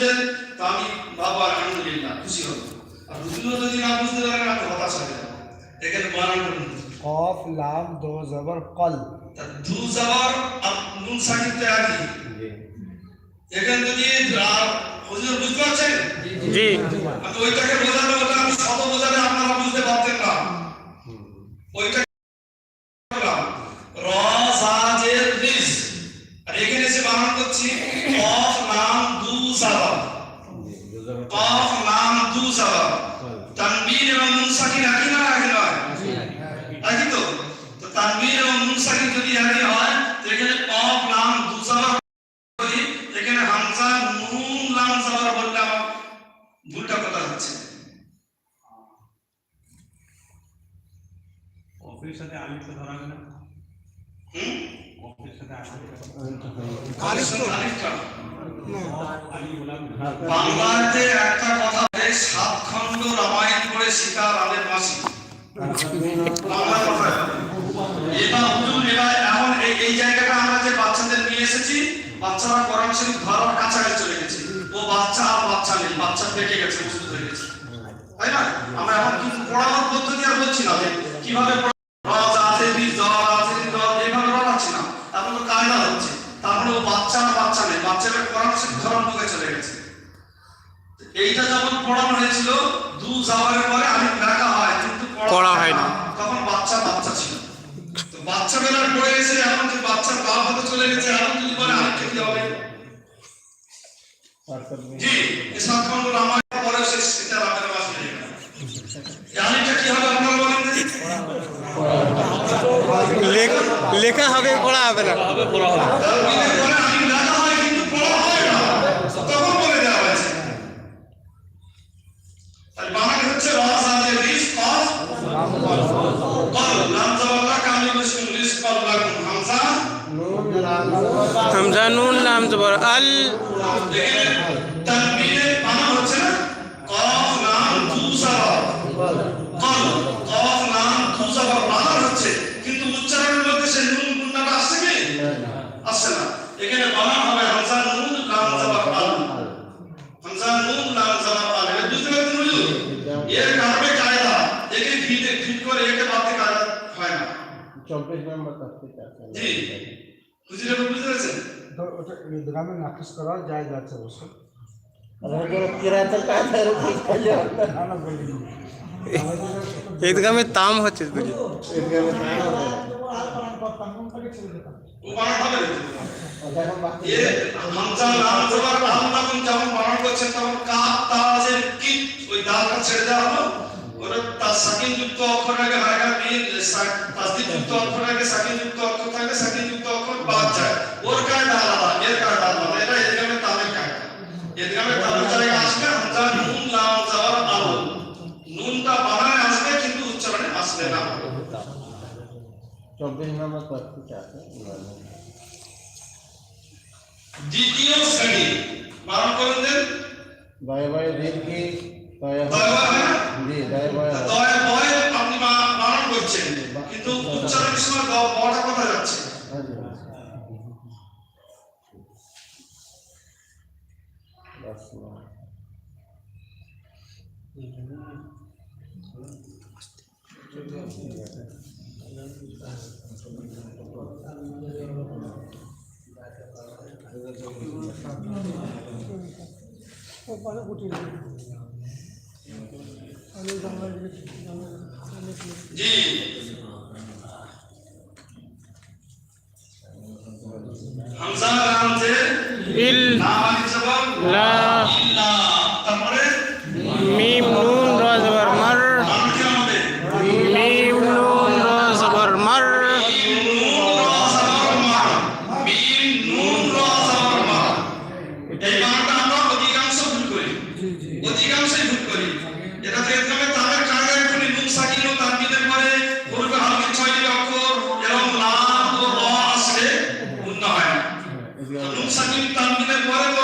বুঝেন তো আমি বাবা আলহামদুলিল্লাহ খুশি হব। আর হুজুরও যদি না বুঝতে পারেন আমি হতাশ হয়ে যাব। এখানে বানান করুন কফ লাম দো জবর কল। দু আর নুন সাকিব তৈরি এখানে যদি হুজুর বুঝতে পারছেন? জি আমি ওইটাকে বোঝাতে বলতে আমি শত বোঝালে আপনারা বুঝতে পারতেন না। ওইটা জা আর এখানে এসে বানান করছি কফ নাম সাবাব কফ নাম দু সাবাব তানবীর এবং নুন একই না একই নয়? একই তো? তো তানবীর এবং নুন যদি একই হয় তো এখানে কফ নাম দু সাবাব করি এখানে হামজা নুন লাম সাবার বললে ভুলটা কথা হচ্ছে। অফিসের সাথে আলিফ ধরা গেল হুম? সাথে আলিফ আলিফ বললাম এই জায়গাটা আমরা যে বাচ্চাদের নিয়ে এসেছি, বাচ্চারা কোরআন শরীফ ধরার কাছাকাছি ও বাচ্চা আর বাচ্চা নেই, বাচ্চা পেকে গেছে হয়ে গেছে। তাই না? আমরা এখন পড়ানোর পদ্ধতি আর বলছি না কীভাবে পড়া- রজ আছে বীজ জ্বর আছে জ্বর এইভাবে পড়াচ্ছি না এখন তো কায়দা হচ্ছে তারপরে ও বাচ্চা আর বাচ্চা নেই বাচ্চাটা কোরআন ধরার মুখে চলে গেছে। এইটা যখন পড়ানো হয়েছিল দু যাওয়ার পরে আমি দেখা হয় কিন্তু পড়া হয় না। তখন বাচ্চা বাচ্চা ছিল। তো বাচ্চা বেলার পড়ে এসে এখন যে বাচ্চার বাপ হতে চলে গেছে এখন যদি বলে আরেকটা কি হবে। জি সাত খন্ড রামায়ণ পরে সে সেটা রামের বাস হয়ে গেল। কি হবে আপনারা বলেন লেখা হবে পড়া হবে না। তার বিলে বলে আমি লেখা হয় কিন্তু পড়া হয় না তখন বলে দেওয়া হয়েছে তাহলে বানান হচ্ছে রাজ আজে রিস কফ কল লাম জাওয়াল্লা কামি মুসলিম রিস কল লাগুন হামজা নুন, লাম জবর, আল। এখানে তানবিরে বানান হচ্ছে না কফ নাম দু সাবাব কল কফ নাম দু সাবাব বানান হচ্ছে কিন্তু উচ্চারণের মধ্যে সেই নুন গুণটা আসছে কি আসছে না এখানে বানান হবে হামজা নুন, লাম জাবার, আল। হামজা নুন, লাম জাবার, আল। এটা বুঝতে পারছেন হুজুর এর কারণে চব্বিশ নম্বর তাফসীর আছে। জি। হুজুর বুঝতে পেরেছেন ওটা ইদগামে নাফিস করা যায় যাচ্ছে অবশ্য। ঈদগামে তাম হচ্ছে বুঝি এদিকে আমি তাই হবে। ও বানান সাকিন যুক্ত অক্ষর আগে হায়গা মিন তাসদিদ যুক্ত অক্ষর আগে সাকিন যুক্ত অক্ষর থাকে সাকিন যুক্ত অক্ষর বাদ যায় ওর কায়দা আলাদা এর কায়দা আলাদা এটা এদগামে তামের কায়দা এদগামে তামের জায়গায় আসবে হামজা নুন লাম জবর আল নুনটা বানানে আসবে কিন্তু উচ্চারণে আসবে না চব্বিশ নম্বর তাফসীর আছে দ্বিতীয় শ্রেণী বারণ করুন দেন দয়া বয়ে দীর্ঘি দয়া হয়? জি দয়া বয়ে। দয় আপনি বারণ করছেন কিন্তু উচ্চারণের সময় গ- কথা যাচ্ছে জি। দশ নম্বর। জি হামজা নাম যে ইল না আলিফ জবর লা ইল্লা তারপরে নাম অধিকাংশ ভুল করি অধিকাংশই ভুল সাকিব তানবিনের পরে